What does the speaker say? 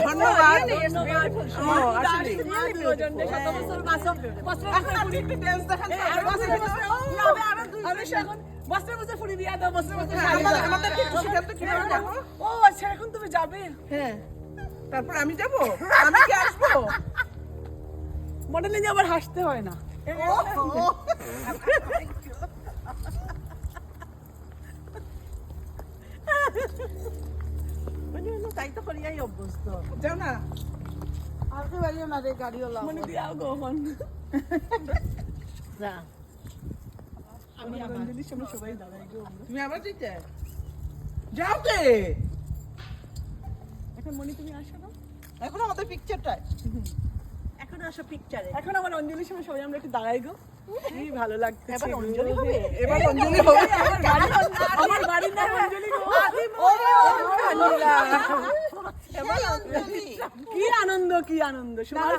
ধন্যবাদ। ও, বছর ফুলি দিয়ে দাও বছর বছর হ্যাঁ? ও আচ্ছা যাবে? হ্যাঁ। তারপর আমি যাব? আমি কি আসব? মডেলিং আবার হাসতে হয় না। তাই তো করিয়াই অভ্যস্ত। যাও না। বাড়িও না রে গাড়িওয়ালা মনে দিয়ে গো যা। আমি অঞ্জলির সবাই দাঁড়াই তুমি আবার যেতে যাও কে এখন মনি তুমি আসো না এখন আমাদের পিকচারটা এখন আসো পিকচারে এখন আমার অঞ্জলির সময় সবাই আমরা একটু দাঁড়াই গো। কি ভালো লাগছে। এবার অঞ্জলি হবে? এবার অঞ্জলি হবে। আমার বাড়ির নাম অঞ্জলি গো। এবার অঞ্জলি। কি আনন্দ কি আনন্দ।